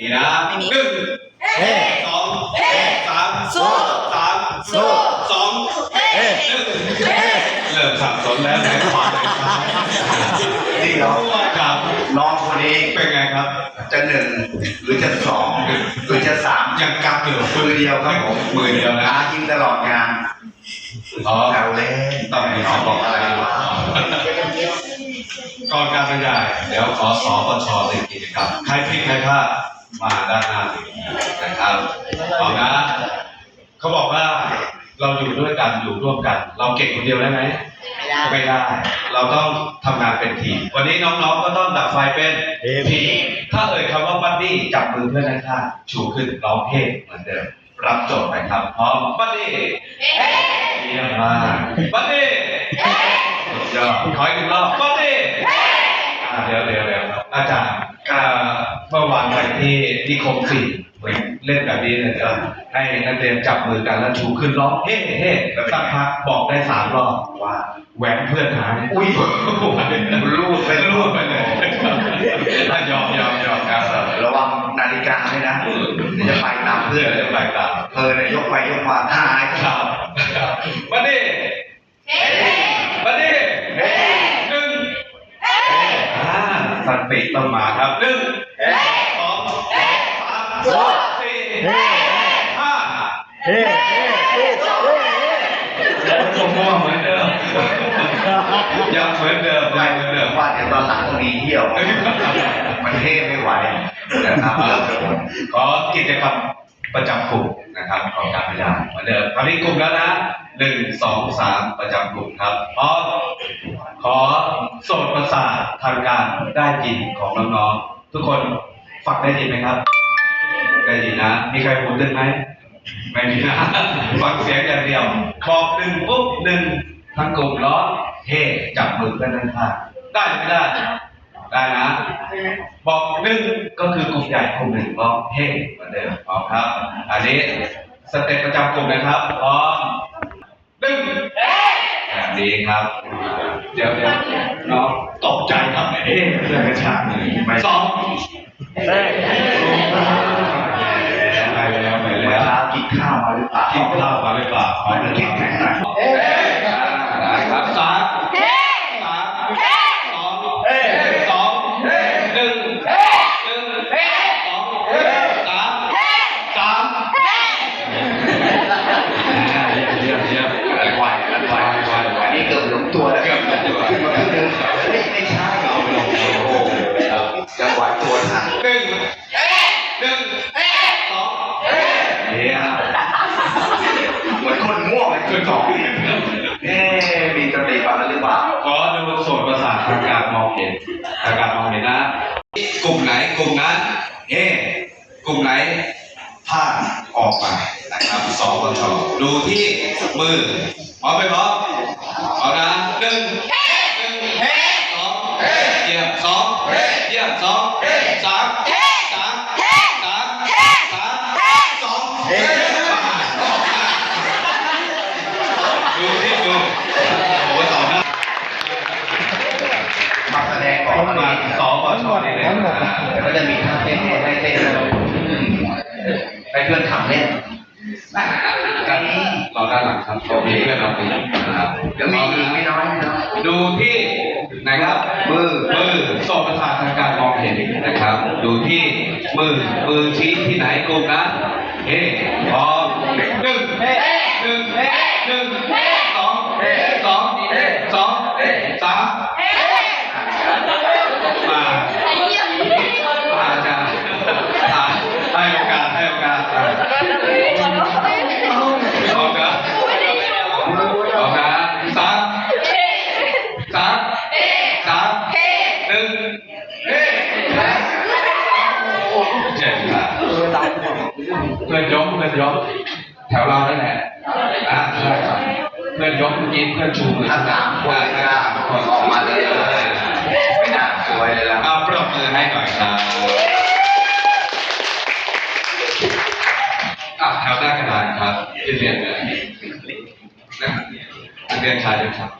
นี่นะไม่มี หนึ่งเฮ้สองสามสู้สามสู้ สองเฮ้หนึ่งเริ่มสับสนแล้วไหนขวาไหนซ้ายนี่เหรอครับน้องคนนี้เป็นไงครับ จะหนึ่งหรือจะสองหรือจะสามยังกลับอยู่มือเดียวครับผมมือเดียวนะหากินตลอดงานอ๋อแถวเล่นต้องมีน้องบอกอะไรวะก่อนการบรรยายเดี๋ยวขอสอปชในกิจกรรมใครผิดใครพลาด มาด้านหน้านะครับเอานะ เขาบอกว่าเราอยู่ด้วยกันอยู่ร่วมกัน เราเก่งคนเดียวได้ไหมไม่ได้ ไม่ได้ เราต้องทำงานเป็นทีม วันนี้น้องๆ ก็ต้องดับไฟเป็นทีม ถ้าเอ่ยคำว่าบัดดี้จับมือเพื่อนด้านข้างชูขึ้นร้องเพลงเหมือนเดิม รับโจทย์ไปครับพร้อมบัดดี้เยี่ยมมากบัดดี้สุดยอดขออีกหนึ่งรอบบัดดี้อ่า เดี๋ยวเดี๋ยวเดี๋ยวอาจารย์อ่าเมื่อวานไปที่ที่คมสี่เล่นแบบนี้เลยครับให้นักเรียนจับมือกันแล้วชูขึ้นร้องเฮ้เฮ้สักพักบอกได้สามรอบว่าแหวนเพื่อนหายอุ้ยรูดไปรูดไปเลยยอมยอมยอมครับระวังนาฬิกาด้วยนะจะไปตามเพื่อนจะไปตามเธอเนี่ยยกไปยกมาหายครับมาดิมาดิหนึ่งอ่า สันติต้องมาครับหนึ่งสองสามสี่เฮ้ห้าเฮ้เฮ้เฮ้เฮ้ชมว่าเหมือนเดิมยังเหมือนเดิมยังเหมือนเดิมว่าเดี๋ยตอนหลังต้องมีเที่ยว มันเท่ไม่ไหวนะครับขอกิจกรรมประจำกลุ่ม นะครับของการพยายเหมือนเดิมคราวนี้กลุ่มแล้วนะหนึ่งสองสามประจำกลุ่มครับพร้อมขอโสดประสาททางการได้ยินของน้องๆทุกคนฟังได้ยินไหมครับ ได้ยินนะ มีใครหูตึงไหมไม่มีนะฟังเสียงอย่างเดียวบอกหนึ่งปุ๊บหนึ่งทั้งกลุ่มล้อเฮจับมือเพื่อนด้านข้างได้หรือไม่ได้ ได้นะ บอกหนึ่งก็คือกลุ่มใหญ่กลุ่มหนึ่งบอกเฮ้เหมือนเดิมพร้อมครับ อันนี้สเต็ปประจำกลุ่มนะครับพร้อมหนึ่งแบบนี้ครับ เดี๋ยวเดี๋ยวน้องตกใจครับเอ๊ะเพื่อนกระชากสองเฮ้ไปแล้วไปเวแล้วลากินข้าวมาหรือเปล่ากินข้าวมาหรือเปล่าขอมันหนึ่งเข้มแข็งหน่อ ตัวทันหนึ่งหนึ่งสองเยี่ยมเหมือนคนง่วงเลยคนสองเอ๊ะมีสติปัญญาหรือเปล่าขอดูโสตประสาททางการมองเห็นทางการมองเห็นนะ กลุ่มไหนกลุ่มนั้น เอ๊กลุ่มไหนพลาดออกไปนะครับสองคนชดูที่มือพร้อมไหมพร้อมเอานะหนึ่งหนึ่งสองเยี่ยมสอง เยี่ยมสองสามสามสามสามสองเฮ้ดูที่ดูโอ้สองน้ามาแสดงก่อนมาสองคนชนี่เลยแล้วก็จะมีท่าเต้นให้ได้เต้นให้เพื่อนขำเล่นกันเราด้านหลังครับโอเคเพื่อนเราไปนะครับเดี๋ยวมีอีกไม่น้อยไม่น้อยดูที่ นะครับ มือมือโสตประสาททางการมองเห็นนะครับ ดูที่มือมือชี้ที่ไหนกลุ่มนะเฮ้พอ หนึ่งเจ็ดครับเพื่อนยกเพื่อนยกแถวเราได้แหละอะใช่ครับเพื่อนยกเมื่อกี้เพื่อนชูมือถ้าสามคนอะก็คนออกมาเลยไม่น่าสวยเลยละเอาปรบมือให้หน่อยครับอะแถวหน้ากระดานครับที่เรียนเลยนะนักเรียนชายด้วยครับ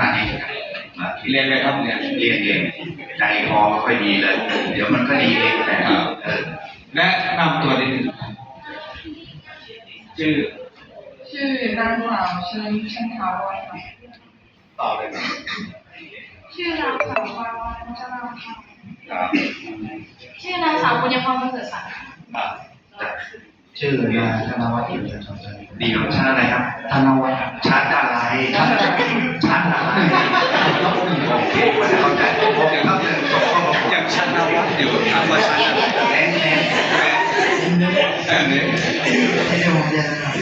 มาดีเรียนเลยครับเรียนเรียนเรียนใจคอไม่ค่อยดีเลย เดี๋ยวมันค่ดีเองแต่ครับเออแนะนำตัวนิดนึงชื่อ ชื่อนางสาวเชิญชันทาวรค่ะตอบเลยครับชื่อนางสาววาวันจราค่ะครับชื่อนางสาวปุญญพรประเสริฐสันค่ะครับชื่อนายธนวัฒน์อินทร์ชนดีของชาติอะไรครับธนวัฒน์ชาติอะไรชาติชาติอะไรโอเคมันจะเข้าใจผมจะเข้าใจสองข้อผม อย่างชั้นนวัดอยู่ถามว่าชั้นอะไร แน่แน่ อั นี้ไม่ได้ผมเรียนนะครับ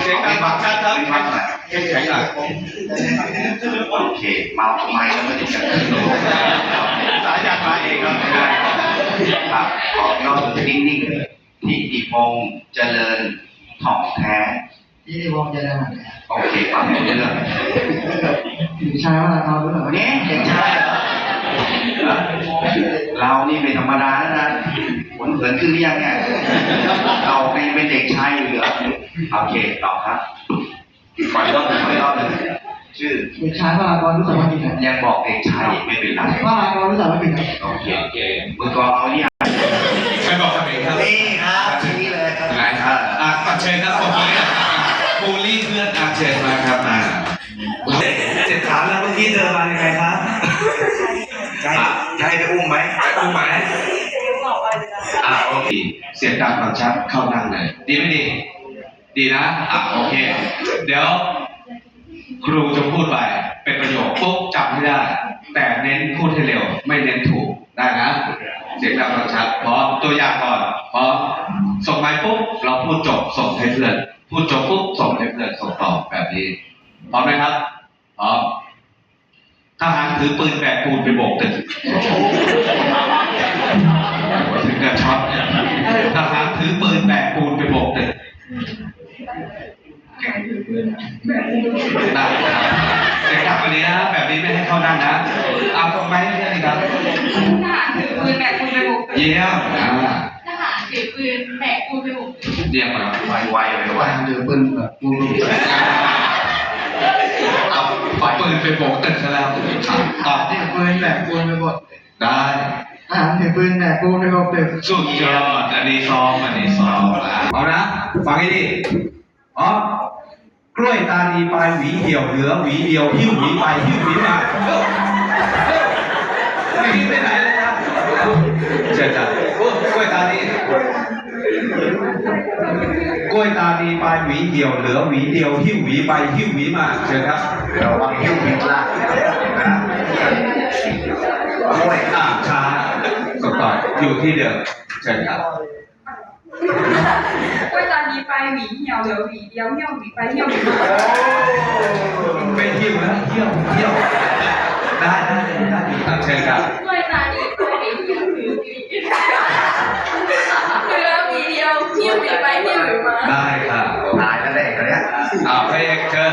เสียงดังฟังชัดครับฟังหน่อยเข้มแข็งหน่อยโอเคมาทำไมแล้วไม่ได้จะขึ้นลงสายยากมาเองครับไม่ได้ครับขอยอดนิ่งๆที่ติพงษ์เจริญถ่องแท้ที่ที่ผมเรียนนะครับโอเคฟังรู้เรื่องอยู่ชายวราธรด้วยเหรอเนี่ยเด็กชายเหรอ เรานี่ไม่ธรรมดาแล้วนะผลเผินขึ้นหรือยังเนี่ยเราเป็นเป็นเด็กชายอยู่เหรอโอเคต่อครับขออีกรอบหนึ่งขออีกรอบหนึ่งชื่อเด็กชายวราธรรู้จักว่ากี่ไหนยังบอกเด็กชายอีกไม่เป็นไรวราธรรู้จักว่ากี่ไหนโอเคโอเคมือกลองเอาเนี่ยใครบอกทำเองครับนี่ครับที่นี่เลยครับไหนครับอะขอเชิญครับผมเลยบู ช่ไปอุ้มไหมอุ้มไหมอะโอเคเสียงดังฟังชัดเข้านั่งเลย ดีไม่ดี ดีนะอะโอเค เดี๋ยว ครูจะพูดไป เป็นประโยคปุ๊บจำไม่ได้ แต่เน้นพูดให้เร็ว ไม่เน้นถูกได้นะ เสียงดังฟังชัดพร้อมตัวอย่างก่อนพร้อมส่งไปปุ๊บเราพูดจบส่งให้เพื่อนพูดจบปุ๊บส่งให้เพื่อนส่งต่อแบบนี้พร้อมไหมครับพร้อมทหารถือปืนแบกปูนไปโบกตึก ได้ครับเด็กครับวันนี้นะแบบนี้ไม่ให้เข้านั่งนะเอาตรงไหมเพื่อนดีครับทหารถือปืนแบกปืนไปบุกเยี่ยมอ่าทหารถือปืนแบกปืนไปบุกเยี่ยมครับไวไวไวไววางเดือปืนแบบปูนเอาฝ่ายปืนไปโบกตึกซะแล้วครับต่อถือปืนแบกปูนไปหมดได้ทหารถือปืนแบกปูนไปหมดตึกสุดยอดอันนี้ซ้อมอันนี้ซ้อมนะเอานะฟังให้ดีอ๋อ กล้วยตานีปลายหวีเหี่ยวเหลือหวีเดียวหิ้วหวีไปหิ้วหวีมาเร็วเร็วไม่หนีไปไหนเลยนะเชิญจ้ะกล้วยตานีกล้วยตานีปลายหวีเหี่ยวเหลือหวีเดียวหิ้วหวีไปหิ้วหวีมาเชิญครับระวังหิ้วผิดล่างนะโอ้ยอ่าช้าสต่ออยู่ที่เดิมเชิญครับ กล้วยตานีไป หวีเหี่ยวเหลือหวีเดียวเหี่ยวหวีไปเหี่ยวหวีมาไม่หิ้วนะเที่ยวเที่ยวได้ได้ได้อ่าเชิญครับกล้วยตานีไปหวีเหี่ยวหลือหวีเหลือหวีเดียวเหี่ยวหวีไปเหี่ยวหวีมาได้ครับตายแล้วแหละคนเนี้ยอ่าพระเอกเชิญ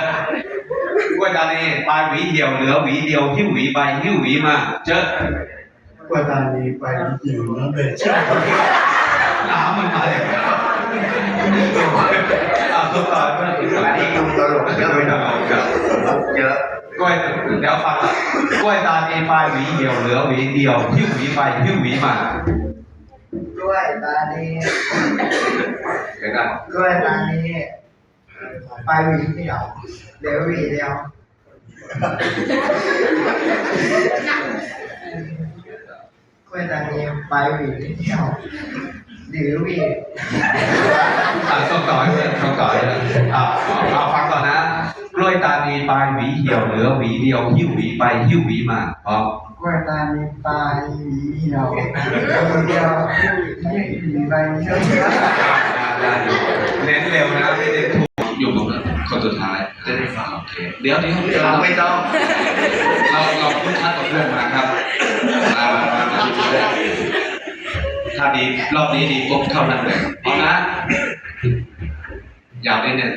กล้วยตานีปลายหวีเหี่ยวเหลือหวีเดียวหิ้วหวีไปหิ้วหวีมาเชิญกว่าตานีไปอยู่แล้วเบสน้ำมันมาเลย อ่าตัวต่อเพื่อนนี้ดูตลกเยอะไปหน่อยเยอะกล้วยเดี๋ยวฟังกล้วยตานีปลายหวีเดียวเหลือหวีเดียวหิ้วหวีไปหิ้วหวีมากล้วยตานีเดี๋ยวกันกล้วยตานีไปหวีเดียวเดี๋ยวหวีเดียวกล้วยตานีไปหวีเดียว หรือหวีอ่าส่งต่อให้เพื่อนส่งต่อให้เพื่อนอ่าเอาฟังก่อนนะ กล้วยตานีปลายหวีเหี่ยวเหลือหวีเดียวหิ้วหวีไปหิ้วหวีมาพร้อมกล้วยตานีไปหวีเดียวหวีเดียวหวีไปเดียวได้อยู่เน้นเร็วนะไม่เน้นถูกอยู่กับคนสุดท้ายจะได้ฟังโอเคเดี๋ยวเดี๋ยวเดี๋ยวเราไม่ต้องเราเราพูดชัดกับเพื่อนมาครับมามามามา ถ้าดีรอบนี้ดีปุ๊บเท่านั้นเลยเอานะยาวนิดนึง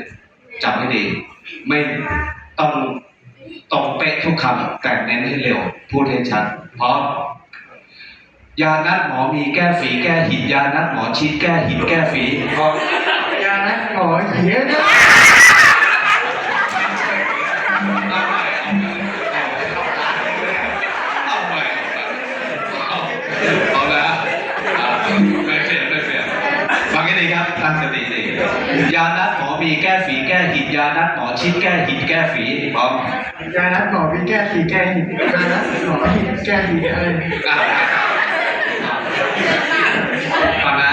จำให้ดี ไม่ต้องตรงเป๊ะทุกคำแต่เน้นให้เร็ว พูดให้ชัดพร้อมยานัดหมอมีแก้ฝีแก้หินยานัดหมอชิดแก้หินแก้ฝีพร้อมยานะหมอเขียนะ ยานัดหมอมีแก้ฝีแก้หิดยานัดหมอชิดแก้หิดแก้ฝีพร้อมยานัดหมอพี่แก้ฝีแก้หินยานัดหมอพี่แก้ฝีอะไรอะฟังนะ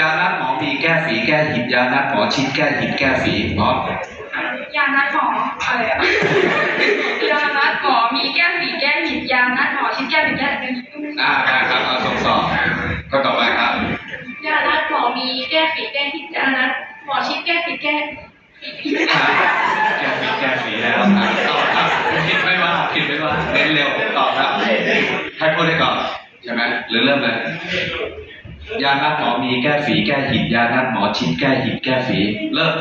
ยานัดหมอมีแก้ฝีแก้หิดยานัดหมอชิดแก้หิดแก้ฝีพร้อมยานัดหมออะไรอะยานัดหมอมีแก้ฝีแก้หิดยานัดหมอชิ้นแก้ฝีแก้หิดอ่าได้ครับเอาส่งสอบก็ต่อไปครับยานัดหมอมีแก้ฝีแก้หิดยานัด หมอชิ้แก้ฝีแก้แก้ฝีแก้ฝีแล้วตอบครับผิดไม่ว่าผิดไม่ว่าเน้นเร็วตอบครับให้พูดได้ก่อนใช่ไหมหรือเริ่มเลยยานัดหมอมีแก้ฝีแก้หิดยานัดหมอชิดแก้หิดแก้ฝีเริ่ม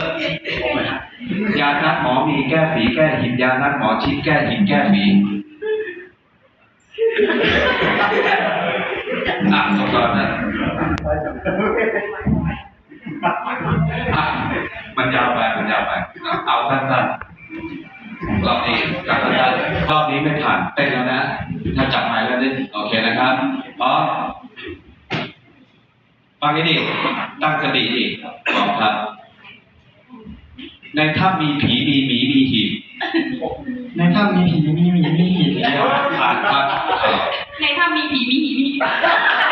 ยานัดหมอมีแก้ฝีแก้หิดยานัดหมอชิดแก้หิดแก้ฝีอะสงกรานต์นะ มันยาวไปมันยาวไป เอาสั้นๆรอบนี้จับสั้นๆรอบนี้ไม่ผ่านเต้นแล้วนะ ถ้าจับไม้แล้วนี่โอเคนะครับพร้อมฟังให้ดีตั้งสติดีพร้อมครับ ในถ้ำมีผีมีหมีมีหีบในถ้ำมีผีมีหมีมีหินเรียกว่าผ่านครับเออในถ้ำมีผีมีหีมีอะต่อครับ